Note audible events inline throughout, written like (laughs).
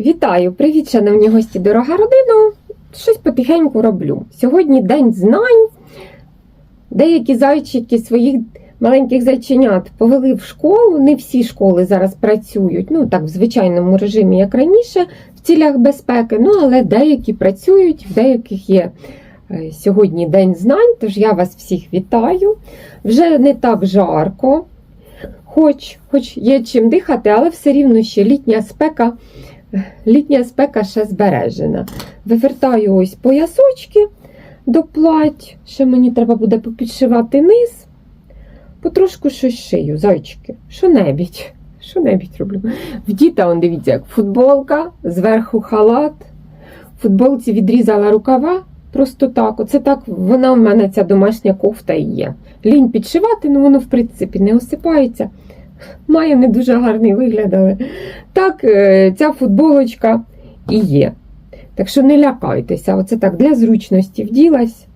Вітаю! Привіт, шановні гості, дорога родина! Щось потихеньку роблю. Сьогодні день знань. Деякі зайчики своїх маленьких зайченят повели в школу. Не всі школи зараз працюють, ну так, в звичайному режимі, як раніше, в цілях безпеки. Ну, але деякі працюють, в деяких є е, сьогодні день знань, тож я вас всіх вітаю. Вже не так жарко, хоч, хоч є чим дихати, але все рівно ще літня спека. Літня спека ще збережена. Вивертаю ось поясочки до плать. Ще мені треба буде попідшивати низ. Потрошку щось шию, зайчики. Що-небудь. Що-небудь роблю. В діта, он дивіться, як футболка, зверху халат. В футболці відрізала рукава. Просто так. Оце так вона в мене ця домашня кофта і є. Лінь підшивати, ну воно, в принципі, не осипається. Має не дуже гарний вигляд, але так, е, ця футболочка і є. Так що не лякайтеся, оце так для зручності вділась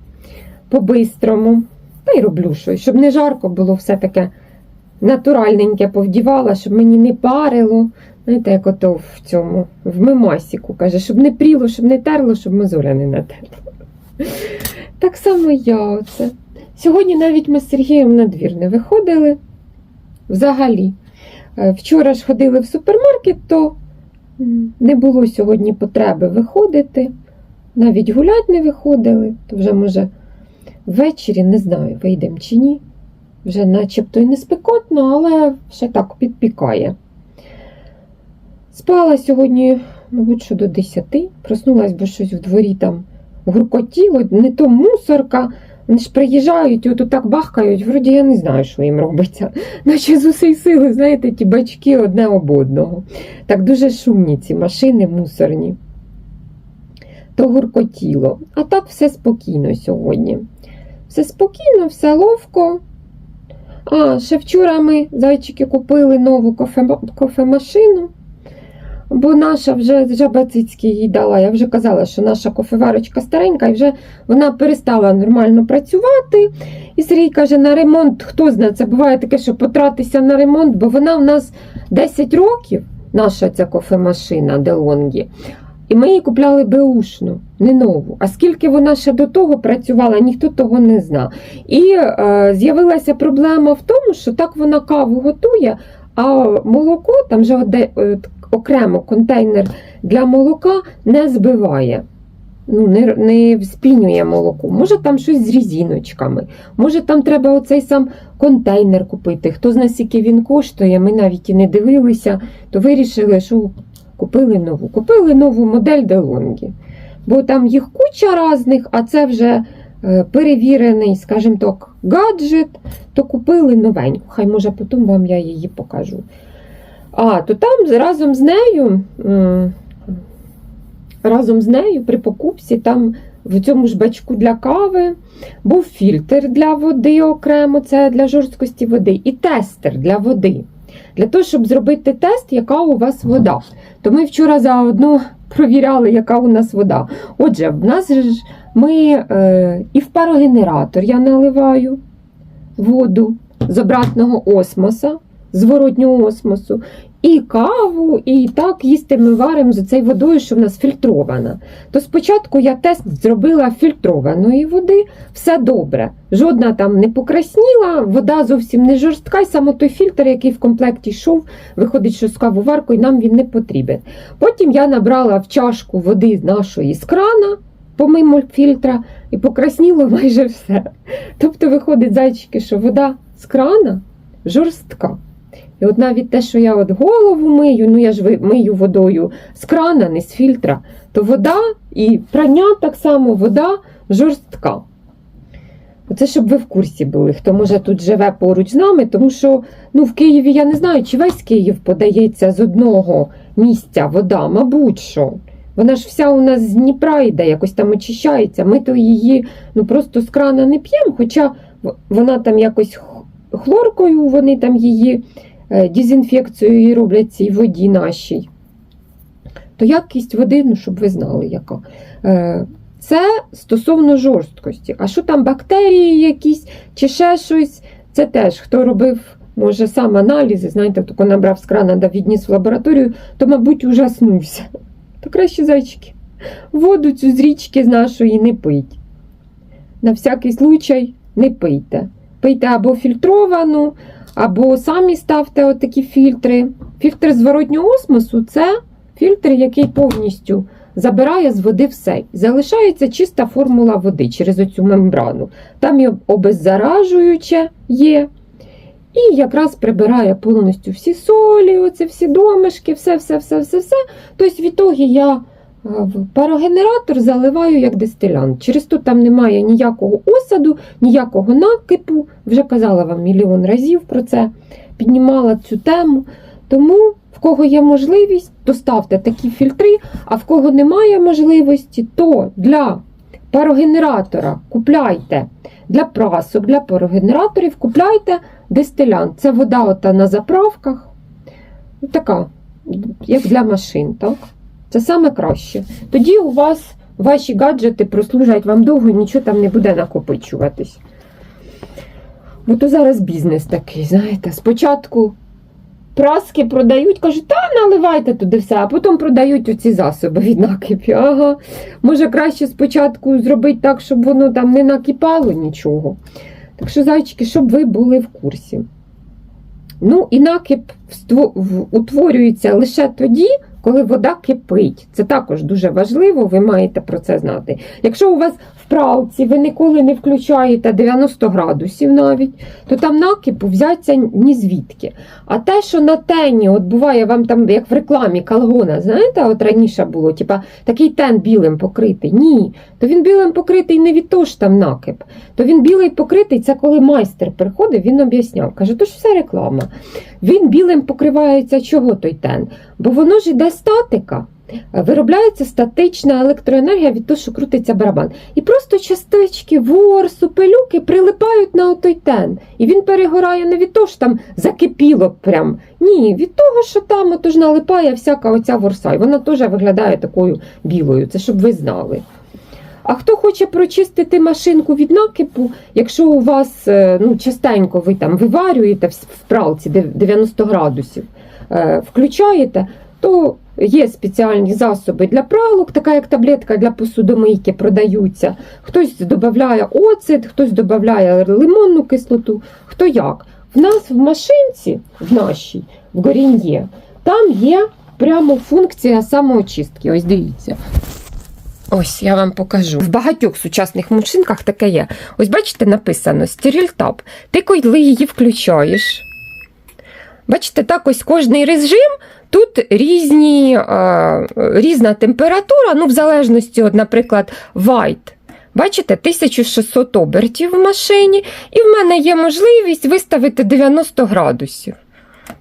по-бистрому. Та й роблю щось, щоб не жарко було все таке натуральненьке повдівала, щоб мені не парило. Знаєте, як ото в цьому, в мемасіку каже, щоб не пріло, щоб не терло, щоб мозоля не натерла. Так само я оце. Сьогодні навіть ми з Сергієм на двір не виходили. Взагалі. Е, Вчора ж ходили в супермаркет, то не було сьогодні потреби виходити. Навіть гулять не виходили, то вже, може, ввечері не знаю, вийдемо чи ні. Вже начебто і не спекотно, але ще так підпікає. Спала сьогодні, мабуть, що до 10. Проснулась, бо щось в дворі там гуркотіло, не то мусорка. Вони ж приїжджають, і от так бахкають, вроді я не знаю, що їм робиться. (laughs) Наче з усієї сили, знаєте, ті бачки одне об одного. Так дуже шумні ці машини мусорні. То гуркотіло. А так все спокійно сьогодні. Все спокійно, все ловко. А, ще вчора ми, зайчики, купили нову кофе, кофемашину. Бо наша вже Жабацицький їй дала. Я вже казала, що наша кофеварочка старенька, і вже вона перестала нормально працювати. І Сергій каже, на ремонт, хто знає, це буває таке, що потратися на ремонт, бо вона в нас 10 років, наша ця кофемашина Делонгі. І ми її купляли беушну, не нову. А скільки вона ще до того працювала, ніхто того не знав. І е, з'явилася проблема в тому, що так вона каву готує, а молоко, там вже окремо контейнер для молока не збиває. Ну, не, не вспінює молоко. Може там щось з різіночками, може там треба оцей сам контейнер купити. Хто знає, скільки він коштує, ми навіть і не дивилися, то вирішили, що купили нову. Купили нову модель DeLonghi. Бо там їх куча різних, а це вже е, перевірений, скажімо так, гаджет, то купили новеньку. Хай може потім вам я її покажу. А, то там разом з нею, разом з нею при покупці, там в цьому ж бачку для кави був фільтр для води окремо, це для жорсткості води, і тестер для води. Для того, щоб зробити тест, яка у вас вода. То ми вчора заодно (laughs) провіряли, яка у нас вода. Отже, в нас ж ми е, і в парогенератор я наливаю воду з обратного осмоса, зворотнього осмосу, і каву, і так їсти ми варимо з цією водою, що в нас фільтрована. То спочатку я тест зробила фільтрованої води, все добре. Жодна там не покрасніла, вода зовсім не жорстка, і саме той фільтр, який в комплекті йшов, виходить, що з кавоваркою нам він не потрібен. Потім я набрала в чашку води нашої з крана, помимо фільтра, і покрасніло майже все. Тобто, виходить, зайчики, що вода з крана жорстка. І от навіть те, що я от голову мию, ну я ж мию водою з крана, не з фільтра, то вода і прання так само вода жорстка. Оце щоб ви в курсі були, хто може тут живе поруч з нами, тому що ну, в Києві я не знаю, чи весь Київ подається з одного місця вода, мабуть що. Вона ж вся у нас з Дніпра йде, якось там очищається. Ми то її ну, просто з крана не п'ємо, хоча вона там якось хлоркою, вони там її е, дезінфекцією роблять цій воді нашій. То якість води, ну, щоб ви знали, яка. Е, Це стосовно жорсткості. А що там бактерії якісь чи ще щось, це теж хто робив, може, сам аналізи, знаєте, тако набрав з крана да відніс в лабораторію, то, мабуть, ужаснувся. то краще зайчики. Воду цю з річки з нашої не пить. На всякий случай не пийте. Пийте або фільтровану, або самі ставте отакі фільтри. Фільтр зворотнього осмосу це фільтр, який повністю забирає з води все. Залишається чиста формула води через оцю мембрану. Там і обеззаражуюче є. І якраз прибирає повністю всі солі, оце всі домишки, все, все, все. Тобто, в ітогі я в парогенератор заливаю як дистилянт. Через то там немає ніякого осаду, ніякого накипу. Вже казала вам мільйон разів про це, піднімала цю тему. Тому, в кого є можливість, то ставте такі фільтри, а в кого немає можливості, то для парогенератора купляйте для прасок, для парогенераторів купляйте дистилянт. Це вода ота на заправках. Така, як для машин, так? Це саме краще. Тоді у вас ваші гаджети прослужать вам довго, і нічого там не буде накопичуватись. Бо то зараз бізнес такий, знаєте, спочатку праски продають, кажуть, та наливайте туди все, а потім продають оці засоби від накипі. Ага. Може краще спочатку зробити так, щоб воно там не накипало нічого. Так що, зайчики, щоб ви були в курсі. Ну, і накип утворюється лише тоді, коли вода кипить. Це також дуже важливо, ви маєте про це знати. Якщо у вас в пралці ви ніколи не включаєте 90 градусів навіть, то там накипу взяться ні звідки. А те, що на тені, от буває вам там, як в рекламі калгона, знаєте, от раніше було, типа такий тен білим покритий. Ні, то він білим покритий не від того, що там накип. То він білий покритий, це коли майстер приходив, він об'ясняв. Каже, то ж все реклама. Він білим покривається чого той тен? Бо воно ж іде статика. Виробляється статична електроенергія від того, що крутиться барабан. І просто частички ворсу, пилюки прилипають на отой тен. І він перегорає не від того, що там закипіло прям. Ні, від того, що там отож налипає всяка оця ворса. І вона теж виглядає такою білою. Це щоб ви знали. А хто хоче прочистити машинку від накипу, якщо у вас е, ну, частенько ви там виварюєте в пралці 90 градусів, е, включаєте, то є спеціальні засоби для пралок, така як таблетка для посудомийки продаються. Хтось додає оцет, хтось додає лимонну кислоту, хто як. В нас в машинці, в нашій, в горін'є, там є прямо функція самоочистки. Ось дивіться. Ось я вам покажу. В багатьох сучасних машинках таке є. Ось бачите, написано стерильтаб. Ти коли її включаєш. Бачите, так ось кожний режим. Тут різні, е, різна температура, ну, в залежності, от, наприклад, white. Бачите, 1600 обертів в машині, і в мене є можливість виставити 90 градусів.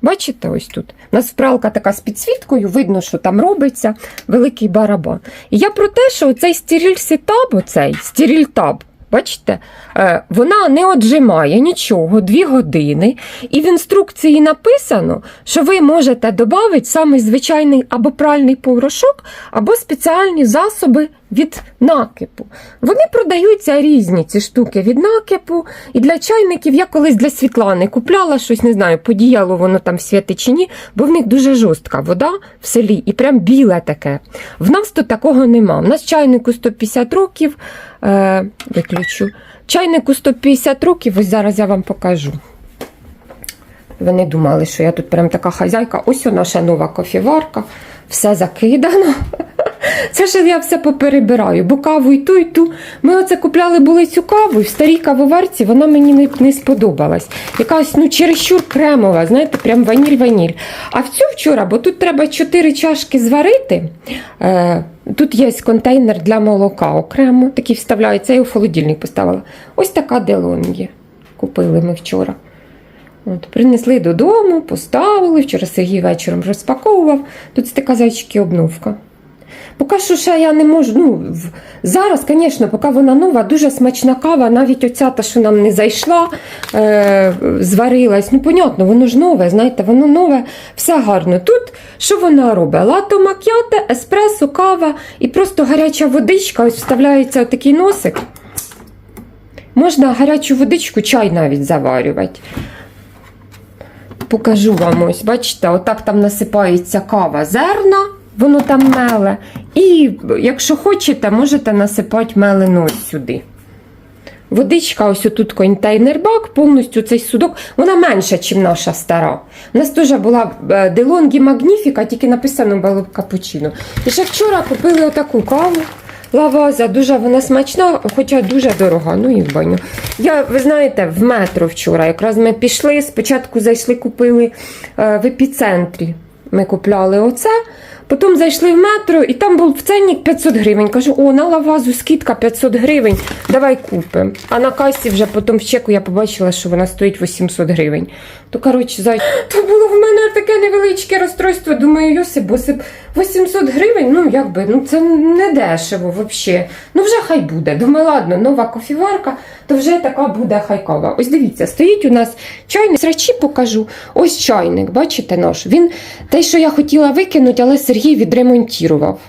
Бачите, ось тут. У нас пралка така з підсвіткою, видно, що там робиться великий барабан. І я про те, що цей стіріль-сетаб, оцей стіріль-таб, бачите, е, вона не отжимає нічого, дві години. І в інструкції написано, що ви можете додати саме звичайний або пральний порошок, або спеціальні засоби від накипу. Вони продаються різні ці штуки від накипу. І для чайників я колись для Світлани купляла щось, не знаю, подіяло воно там святи чи ні, бо в них дуже жорстка вода в селі і прям біле таке. В нас тут такого нема. У нас чайнику 150 років. Е, виключу. Чайнику 150 років, ось зараз я вам покажу. Вони думали, що я тут прям така хазяйка. Ось наша нова кофіварка, все закидано. (laughs) Це ж я все поперебираю, бо каву і ту, і ту. Ми оце купляли були цю каву, і в старій кавоварці вона мені не, не сподобалась. Якась ну, чересчур кремова, знаєте, прям ваніль-ваніль. А в цю вчора, бо тут треба 4 чашки зварити. Е, тут є контейнер для молока окремо, такий вставляється, я у холодильник поставила. Ось така делонгі. Купили ми вчора. От, принесли додому, поставили. Вчора Сергій вечором розпаковував. Тут така зайчики обновка. Поки що ще я не можу. Ну, зараз, звісно, поки вона нова, дуже смачна кава, навіть оця та, що нам не зайшла, е, зварилась. Ну, понятно, воно ж нове, знаєте, воно нове, все гарно. Тут що вона робить? Лато мак'яте, еспресо, кава і просто гаряча водичка, ось вставляється такий носик. Можна гарячу водичку, чай навіть заварювати. Покажу вам ось, бачите, отак там насипається кава зерна воно там меле. І якщо хочете, можете насипати мелену ось сюди. Водичка, ось тут контейнер-бак, повністю цей судок, вона менша, ніж наша стара. У нас теж була е, Делонгі Магніфіка, тільки написано було капучино. І ще вчора купили отаку каву. Лаваза, дуже вона смачна, хоча дуже дорога. Ну і в баню. Я, ви знаєте, в метро вчора. Якраз ми пішли, спочатку зайшли, купили е, в епіцентрі. Ми купляли оце. Потім зайшли в метро, і там був в ценник 500 гривень. Кажу, о, на лавазу скидка 500 гривень, давай купимо. А на касі вже потім в чеку я побачила, що вона стоїть 800 гривень. То, коротше, зай... то було в мене таке невеличке розстройство. Думаю, Йосип, Босип, 800 гривень, ну якби, ну це не дешево взагалі. Ну вже хай буде. Думаю, ладно, нова кофіварка, то вже така буде хай кава. Ось дивіться, стоїть у нас чайник, срачі покажу. Ось чайник, бачите наш. Він те, що я хотіла викинути, але Сергій відремонтував.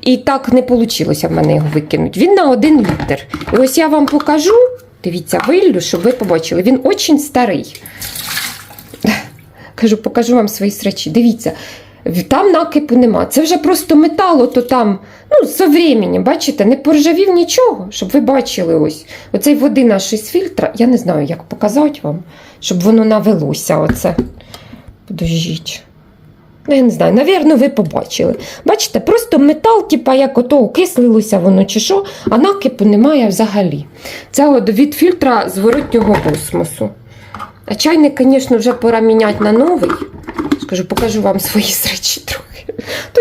І так не вийшло в мене його викинути. Він на один літр. І ось я вам покажу. Дивіться, виллю, щоб ви побачили. Він дуже старий. (laughs) Кажу, покажу вам свої срачі. Дивіться, там накипу нема. Це вже просто метало, то там, ну, со временем, бачите, не поржавів нічого, щоб ви бачили ось. Оцей води наш із фільтра, я не знаю, як показати вам, щоб воно навелося. Оце. Подождіть. Ну, я не знаю, навірно, ви побачили. Бачите, просто метал, типа як ото окислилося воно чи що, а накипу немає взагалі. Це від фільтра зворотнього космосу. А чайник, звісно, вже пора міняти на новий. Скажу, покажу вам свої срачі.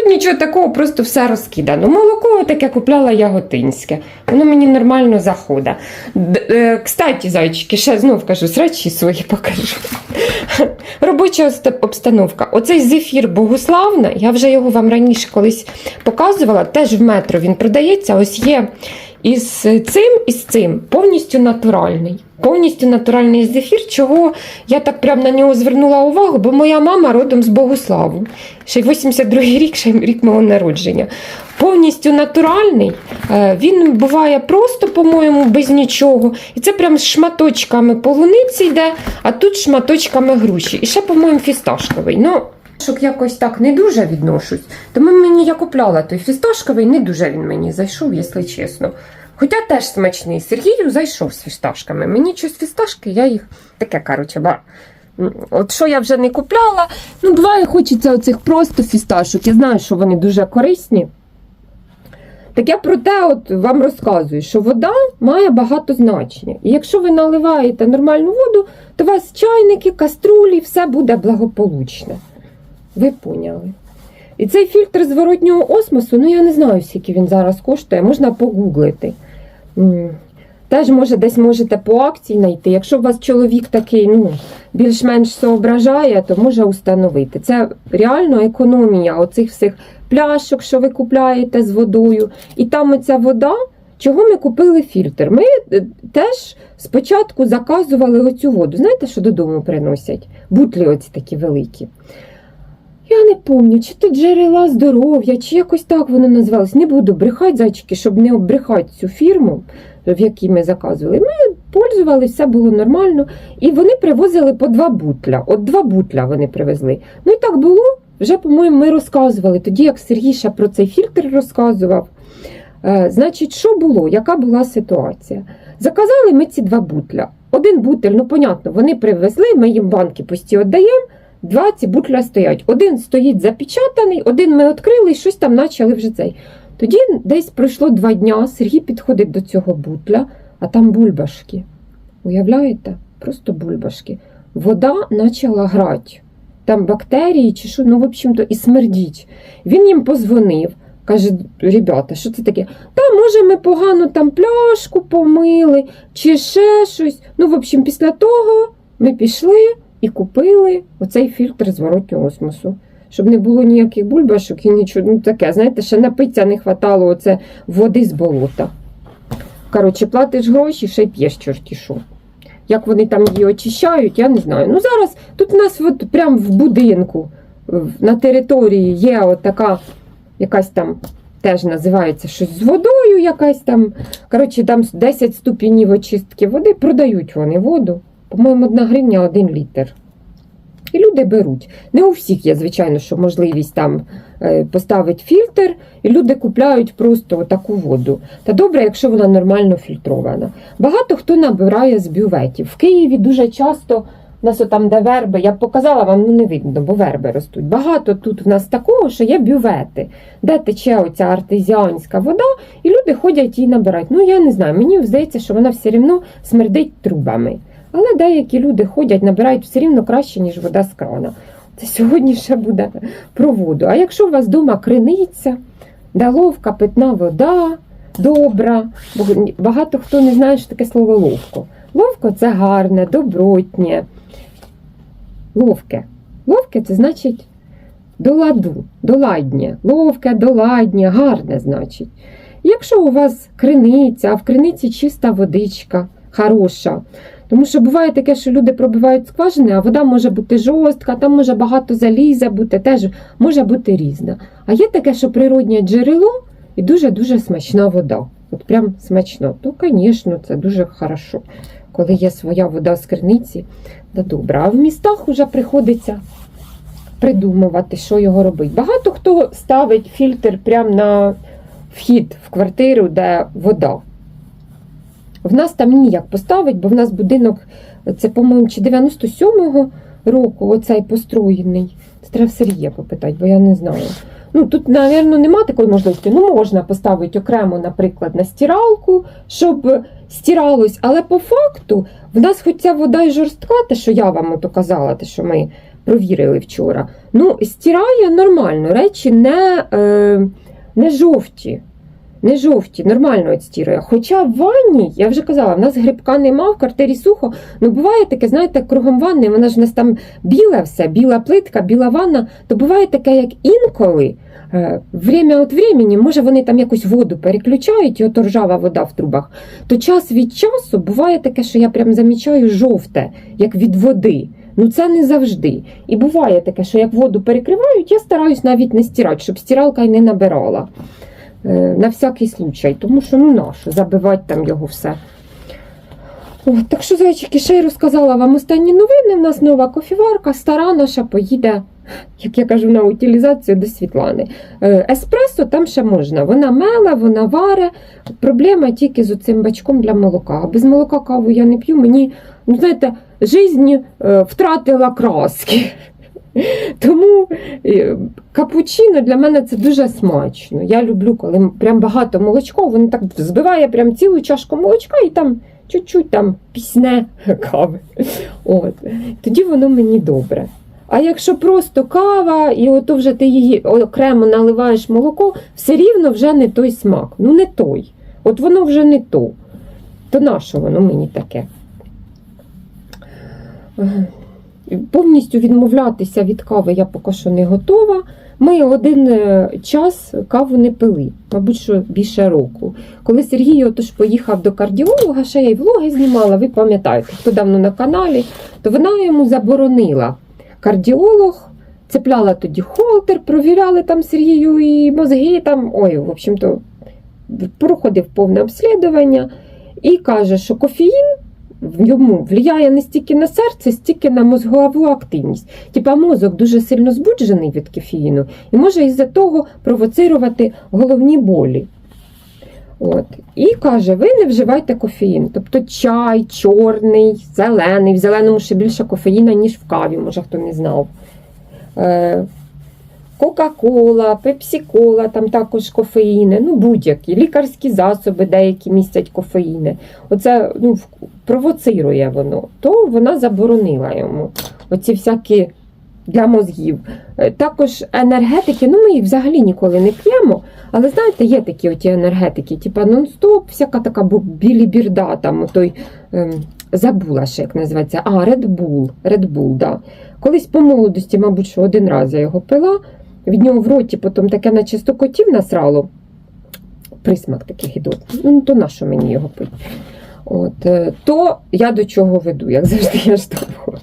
Нічого такого, просто все розкидано. Молоко таке купляла яготинське. Воно мені нормально заходить. Е, Кстати, зайчики, ще знов кажу, срачі свої покажу. Робоча обстановка. Оцей зефір Богославна, я вже його вам раніше колись показувала, теж в метро він продається. Ось є із цим і з цим повністю натуральний. Повністю натуральний зефір, чого я так прям на нього звернула увагу, бо моя мама родом з Богославу. Ще й 82-й рік, ще рік мого народження. Повністю натуральний. Е, Він буває просто, по-моєму, без нічого. І це прям з шматочками полуниці йде, а тут шматочками груші. І ще, по-моєму, фісташковий. Ну, Шок якось так не дуже відношусь. Тому мені я купляла той фісташковий, не дуже він мені зайшов, якщо чесно. Хоча теж смачний. Сергію зайшов з фісташками. Мені щось фісташки, я їх таке, коротше, ба. От що я вже не купляла. Ну, буває, хочеться оцих просто фісташок. Я знаю, що вони дуже корисні. Так я про те от вам розказую, що вода має багато значення. І якщо ви наливаєте нормальну воду, то у вас чайники, каструлі, все буде благополучне. Ви поняли. І цей фільтр зворотнього осмосу, ну я не знаю, скільки він зараз коштує, можна погуглити. Теж може десь можете по акції знайти. Якщо у вас чоловік такий, ну, більш-менш соображає, то може установити. Це реально економія оцих всіх пляшок, що ви купляєте з водою. І там оця вода. Чого ми купили фільтр? Ми е, теж спочатку заказували оцю воду. Знаєте, що додому приносять? Бутлі оці такі великі. Я не пам'ятаю, чи то джерела здоров'я, чи якось так воно називалось. Не буду брехати, зайчики, щоб не обрехати цю фірму, в якій ми заказували. Ми пользувалися, все було нормально. І вони привозили по два бутля. От два бутля вони привезли. Ну і так було. Вже, по-моєму, ми розказували. Тоді, як Сергій про цей фільтр розказував. Е, значить, що було? Яка була ситуація? Заказали ми ці два бутля. Один бутель, ну понятно, вони привезли, ми їм банки пусті віддаємо. Два ці бутля стоять. Один стоїть запечатаний, один ми відкрили і щось там почали вже цей. Тоді десь пройшло два дня, Сергій підходить до цього бутля, а там бульбашки. Уявляєте? Просто бульбашки. Вода почала грати. Там бактерії чи що, ну, в общем-то, і смердіть. Він їм позвонив, каже: ребята, що це таке? Та, може, ми погано там пляшку помили, чи ще щось. Ну, в общем, після того ми пішли і купили оцей фільтр зворотнього осмосу. Щоб не було ніяких бульбашок і нічого. Ну таке, знаєте, ще напиться не хватало оце води з болота. Коротше, платиш гроші, ще й п'єш чорті що. Як вони там її очищають, я не знаю. Ну зараз тут у нас от прямо в будинку, на території є от така якась там теж називається щось з водою, якась там. Коротше, там 10 ступенів очистки води, продають вони воду. По-моєму, одна гривня один літр. І люди беруть. Не у всіх є, звичайно, що можливість там е, поставити фільтр, і люди купляють просто таку воду. Та добре, якщо вона нормально фільтрована. Багато хто набирає з бюветів. В Києві дуже часто у нас там, де верби, я б показала вам, ну не видно, бо верби ростуть. Багато тут в нас такого, що є бювети, де тече оця артезіанська вода, і люди ходять її набирають. Ну я не знаю, мені здається, що вона все рівно смердить трубами. Але деякі люди ходять, набирають все рівно краще, ніж вода з крана. Це сьогодні ще буде про воду. А якщо у вас вдома криниця, де ловка, питна вода, добра, багато хто не знає, що таке слово ловко. Ловко це гарне, добротнє. Ловке. Ловке це значить до ладу, доладнє. Ловке, доладнє, гарне, значить. Якщо у вас криниця, а в криниці чиста водичка, хороша. Тому що буває таке, що люди пробивають скважини, а вода може бути жорстка, там може багато заліза бути, теж може бути різна. А є таке, що природнє джерело і дуже-дуже смачна вода. От прям смачно. То, звісно, це дуже хорошо, коли є своя вода з криниці, да добре. А в містах вже приходиться придумувати, що його робити. Багато хто ставить фільтр прямо на вхід в квартиру, де вода. В нас там ніяк поставить, бо в нас будинок, це, по-моєму, чи 97-го року оцей построєний. Це треба в Сергія попитати, бо я не знаю. Ну, тут, мабуть, нема такої можливості. Ну, можна поставити окремо, наприклад, на стиралку, щоб стиралось. Але по факту в нас хоч ця вода і жорстка, те, що я вам ото казала, те, що ми провірили вчора. Ну, стирає нормально, речі не, е, не жовті. Не жовті, нормально відстірує. Хоча в ванні, я вже казала, в нас грибка нема, в квартирі сухо. Ну буває таке, знаєте, кругом ванни, вона ж в нас там біле все, біла плитка, біла ванна, то буває таке, як інколи. е, Время від времени, може вони там якусь воду переключають, і ото ржава вода в трубах, то час від часу буває таке, що я прям замічаю жовте, як від води. Ну це не завжди. І буває таке, що як воду перекривають, я стараюсь навіть не стирати, щоб стиралка й не набирала. Е, На всякий случай, тому що ну нащо забивати там його все. От, так що, зайчики, ще й розказала вам останні новини. У нас нова кофіварка, стара наша поїде, як я кажу, на утилізацію до Світлани. Е, Еспресо там ще можна. Вона мела, вона варе. Проблема тільки з цим бачком для молока. А без молока каву я не п'ю. Мені, ну знаєте, жизнь е, втратила краски. Тому е, капучино для мене це дуже смачно. Я люблю, коли прям багато молочка, воно так збиває прям цілу чашку молочка і там чуть-чуть там пісне кави. От. Тоді воно мені добре. А якщо просто кава, і ото вже ти її окремо наливаєш молоко, все рівно вже не той смак. Ну не той. От воно вже не то. То на що воно мені таке? Повністю відмовлятися від кави я поки що не готова. Ми один е, час каву не пили, мабуть, що більше року. Коли Сергій отож поїхав до кардіолога, ще я й влоги знімала, ви пам'ятаєте, хто давно на каналі, то вона йому заборонила. Кардіолог цепляла тоді холтер, провіряли там Сергію і мозги. там, Ой, в общем-то, проходив повне обслідування і каже, що кофеїн в впливає не стільки на серце, стільки на мозгову активність. Типа мозок дуже сильно збуджений від кофеїну і може із-за того провоцирувати головні болі. От. І каже, ви не вживайте кофеїн. Тобто чай, чорний, зелений. В зеленому ще більше кофеїна, ніж в каві, може хто не знав. Е, Кока-кола, пепсі-кола, там також кофеїни, ну будь-які, лікарські засоби, деякі містять кофеїни. Оце ну, провоцирує воно, то вона заборонила йому оці всякі для мозгів. Е, Також енергетики, ну ми їх взагалі ніколи не п'ємо, але знаєте, є такі оті енергетики, типа нон-стоп, всяка така білібірда, там той, ем, забула ще, як називається, а, Red Bull, Red Bull, да. Колись по молодості, мабуть, що один раз я його пила, від нього в роті потім таке наче сто котів насрало. Присмак такий гідотний. Ну, то на що мені його пити? От, е, то я до чого веду, як завжди я штовхую.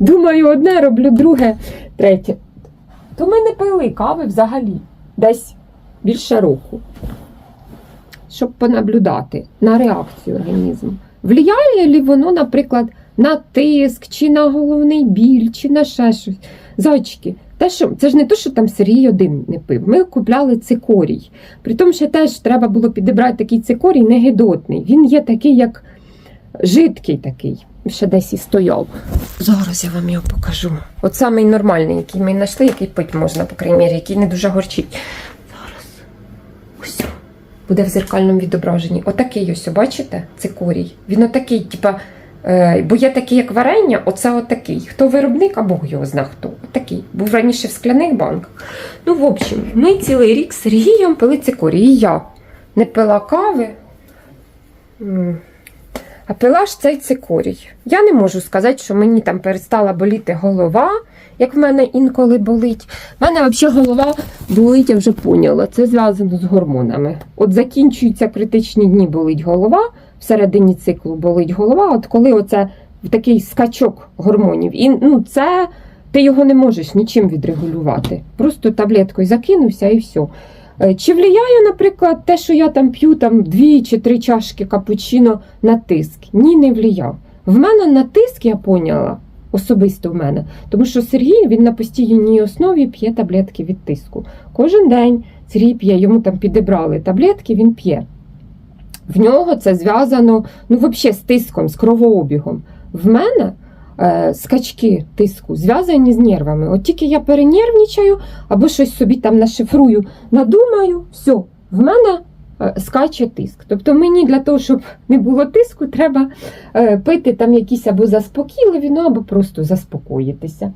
Думаю, одне роблю друге, третє. То ми не пили кави взагалі десь більше року. Щоб понаблюдати на реакцію організму. Влияє ли воно, наприклад, на тиск, чи на головний біль, чи на ще щось. Зайчики, Те, що, це ж не те, що там Сергій один не пив. Ми купляли цикорій. При тому, що теж треба було підібрати такий цикорій негидотний. Він є такий, як жидкий такий. Ще десь і стояв. Зараз я вам його покажу. От самий нормальний, який ми знайшли, який пить можна, по крайній мірі, який не дуже горчить. Зараз. Ось. Буде в зеркальному відображенні. Отакий ось, бачите? Цикорій. Він отакий, типа. Е, бо є такі, як варення, оце отакий. Хто виробник, а Бог його зна хто. Отакий. Був раніше в скляних банках. Ну, в общем, ми цілий рік з Сергієм пили цикорі. І я не пила кави, а пила ж цей цикорій. Я не можу сказати, що мені там перестала боліти голова, як в мене інколи болить. У мене взагалі голова болить, я вже поняла. Це зв'язано з гормонами. От закінчуються критичні дні, болить голова всередині циклу болить голова, от коли оце такий скачок гормонів, і ну це ти його не можеш нічим відрегулювати. Просто таблеткою закинувся і все. Чи впливає, наприклад, те, що я там п'ю там дві чи три чашки капучино на тиск? Ні, не впливає. В мене на тиск я поняла, особисто в мене, тому що Сергій він на постійній основі п'є таблетки від тиску. Кожен день Сергій п'є, йому там підібрали таблетки, він п'є. В нього це зв'язано ну, взагалі з тиском, з кровообігом. В мене е, скачки тиску зв'язані з нервами. От тільки я перенервничаю або щось собі там нашифрую, надумаю, все, в мене скаче тиск. Тобто мені для того, щоб не було тиску, треба е, пити там якісь або заспокійливі, ну або просто заспокоїтися.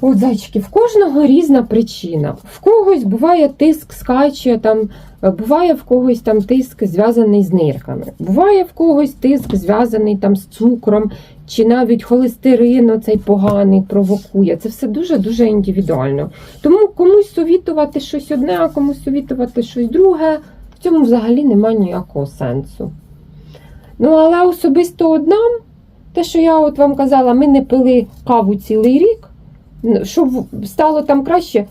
От, зайчики, в кожного різна причина. В когось буває тиск скаче, там, е, буває в когось там тиск зв'язаний з нирками, буває в когось тиск зв'язаний там з цукром, чи навіть холестерин оцей поганий провокує. Це все дуже-дуже індивідуально. Тому комусь совітувати щось одне, а комусь совітувати щось друге, в цьому взагалі немає ніякого сенсу. Ну, але особисто однам, те, що я от вам казала, ми не пили каву цілий рік щоб стало там краще.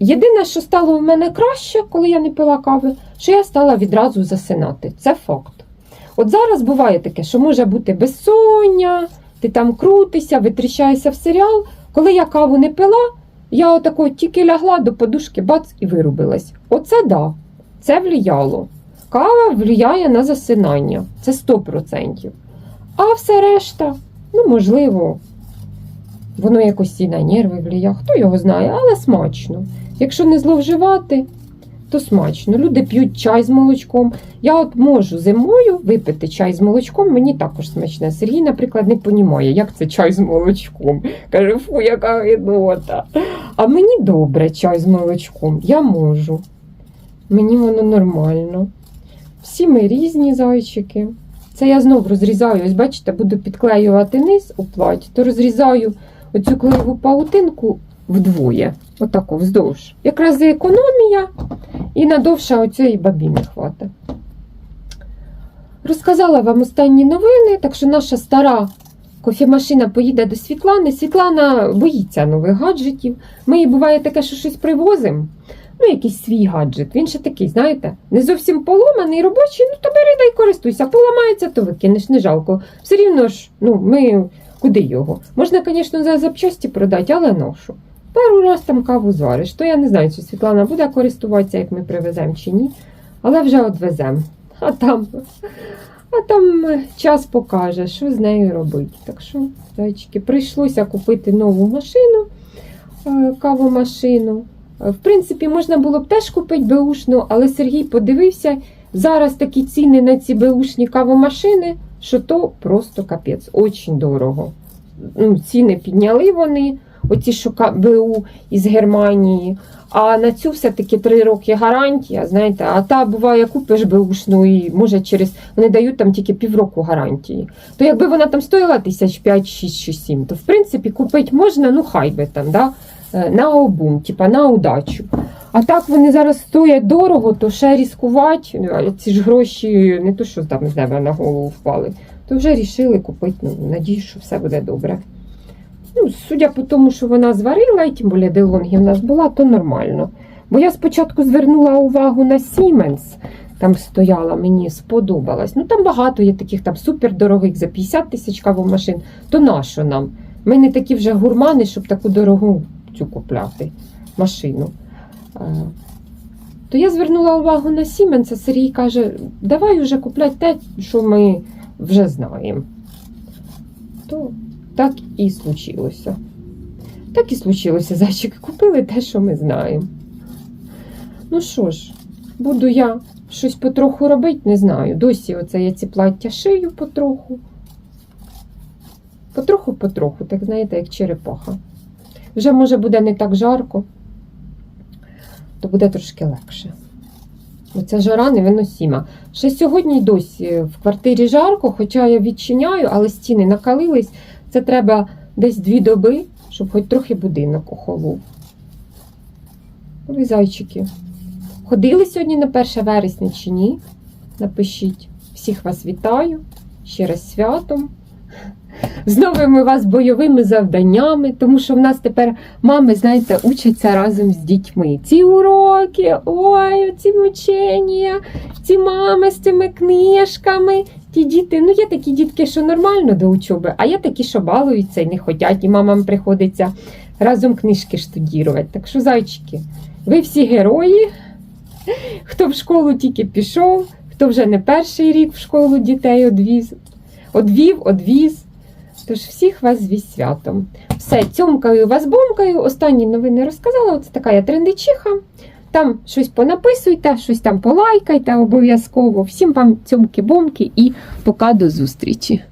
Єдине, що стало в мене краще, коли я не пила кави, що я стала відразу засинати. Це факт. От зараз буває таке, що може бути безсоння, ти там крутишся, витріщаєшся в серіал. Коли я каву не пила, я отако тільки лягла до подушки, бац, і вирубилась. Оце да, це вліяло. Кава влияє на засинання. Це 100%. А все решта, ну, можливо, Воно якось і на нерви влияє, хто його знає, але смачно. Якщо не зловживати, то смачно. Люди п'ють чай з молочком. Я от можу зимою випити чай з молочком, мені також смачне. Сергій, наприклад, не понімає, як це чай з молочком. Каже, фу, яка гидота. А мені добре чай з молочком. Я можу. Мені воно нормально. Всі ми різні зайчики. Це я знов розрізаю, ось бачите, буду підклеювати низ у платі, то розрізаю оцю клеєву паутинку вдвоє. Отако, вздовж. Якраз і економія і надовше оцієї бабіни хватить. Розказала вам останні новини, так що наша стара кофемашина поїде до Світлани. Світлана боїться нових гаджетів. Ми їй буває таке, що щось привозимо. Ну, якийсь свій гаджет. Він ще такий, знаєте, не зовсім поломаний, робочий, ну то бери дай користуйся. Поламається, то викинеш, не жалко. Все рівно ж, ну, ми куди його? Можна, звісно, за запчасті продати, але ношу. Пару раз там каву звариш. То я не знаю, чи Світлана буде користуватися, як ми привеземо чи ні. Але вже одвеземо. А там, а там час покаже, що з нею робити. Так що, зайчики, прийшлося купити нову машину, е, кавомашину. Е, В принципі, можна було б теж купити беушну, але Сергій подивився. Зараз такі ціни на ці беушні кавомашини, що то просто капець, очень дорого. Ну, ціни підняли вони, оці що БУ із Германії. А на цю все-таки 3 роки гарантія, знаєте, а та буває, купиш беушну і може через вони дають там тільки півроку гарантії. То якби вона там стоїла тисяч 5, 6 чи 7, то в принципі купити можна, ну хай би там, да, на обум, типа на удачу. А так вони зараз стоять дорого, то ще різкувати, а ці ж гроші не то, що там з неба на голову впали, то вже рішили купити. Ну, надію, що все буде добре. Ну, судя по тому, що вона зварила, і тим більше делонгі в нас була, то нормально. Бо я спочатку звернула увагу на Siemens, там стояла, мені сподобалась. Ну там багато є таких там супердорогих за 50 тисяч кавомашин. То нащо нам? Ми не такі вже гурмани, щоб таку дорогу цю купляти машину. Е, То я звернула увагу на Сіменса. Сергій каже, давай вже купляти те, що ми вже знаємо. То так і случилося. Так і случилося, (laughs) зайчики. Купили те, що ми знаємо. Ну що ж, буду я щось потроху робити, не знаю. Досі оце я ці плаття шию потроху. Потроху-потроху, так знаєте, як черепаха. Вже, може, буде не так жарко, то буде трошки легше. Оця жара невиносима. Ще сьогодні досі в квартирі жарко, хоча я відчиняю, але стіни накалились. Це треба десь дві доби, щоб хоч трохи будинок охолов. Ви зайчики. Ходили сьогодні на 1 вересня чи ні? Напишіть. Всіх вас вітаю. Ще раз святом. З новими вас бойовими завданнями, тому що в нас тепер мами, знаєте, учаться разом з дітьми. Ці уроки, ой, ці мучення, ці мами з цими книжками. Ті діти, ну є такі дітки, що нормально до учоби, а є такі, що балуються і не хочуть, і мамам приходиться разом книжки штудірувати. Так що, зайчики, ви всі герої. Хто в школу тільки пішов, хто вже не перший рік в школу дітей одвіз, одвів, одвіз. Тож всіх вас зі святом. Все, цьомкаю вас бомкаю. Останні новини розказала. Оце така я трендичиха. Там щось понаписуйте, щось там полайкайте обов'язково. Всім вам цьомки-бомки і пока до зустрічі.